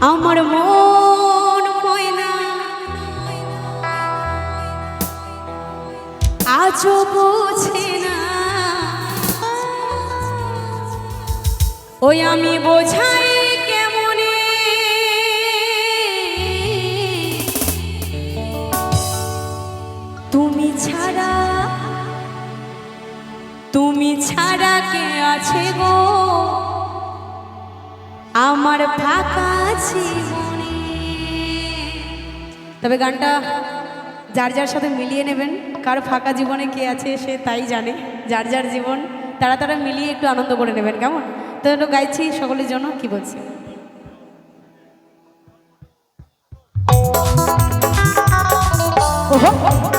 আমার মন ময়না। আজও বোঝে না। ওই আমি বোঝাই কেমনে? তুমি ছাড়া তুমি ছাড়া কে আছে গো? আমার ফাঁকা জীবনে তবে গানটা যার যার সাথে মিলিয়ে নেবেন কার ফাঁকা জীবনে কে আছে সে তাই জানে। যার যার জীবন তারা তারা মিলিয়ে একটু আনন্দ করে নেবেন কেমন? তো গাইছি সকলের জন্য কি বলছি? ওহো, সকলে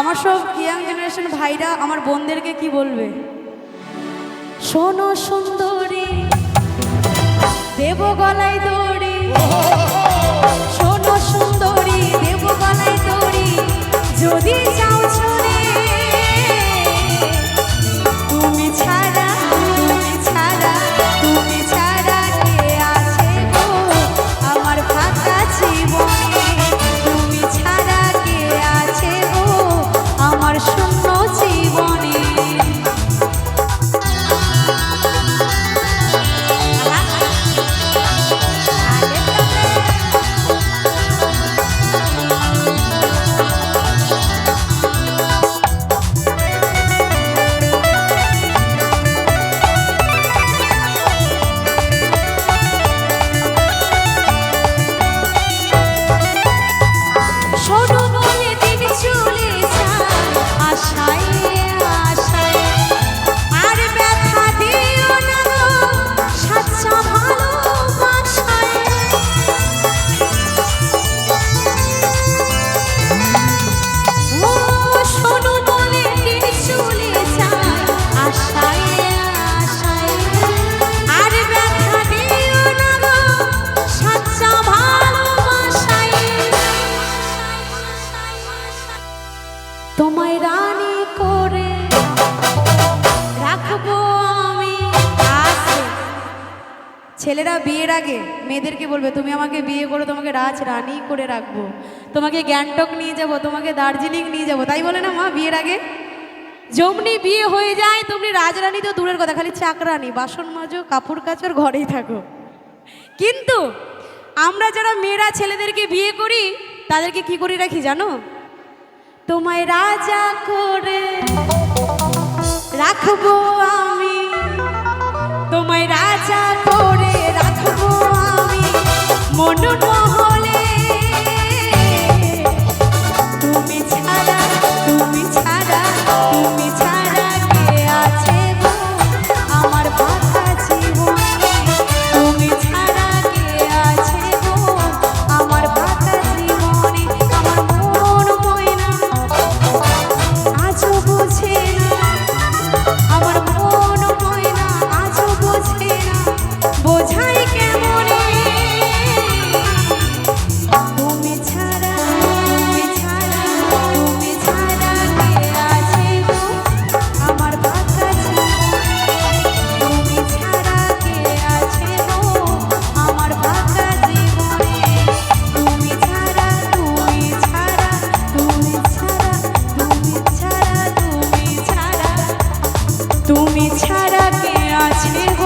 আমার সব ইয়াং জেনারেশন ভাইরা আমার বোনদেরকে কি বলবে? শোনো সুন্দরী দেব গলায় দড়ি ছেলেরা বিয়ের আগে মেয়েদেরকে বলবে, তুমি আমাকে বিয়ে করো, তোমাকে রাজ রানী করে রাখব। তোমাকে গ্যাংটক নিয়ে যাব, তোমাকে দার্জিলিং নিয়ে যাব। তাই বলে না মা বিয়ের আগে? যমনি বিয়ে হয়ে যায় তুমি রাজরানী তো দূরের কথা, খালি চাকরানি, বাসন মাজো, কাপড় কাচোর, ঘরেই থাকো। কিন্তু আমরা যারা মেয়েরা ছেলেদেরকে বিয়ে করি, তাদেরকে কি করে রাখি জানো? তোমায় রাজা করে রাখব। ছাড়া কে আছে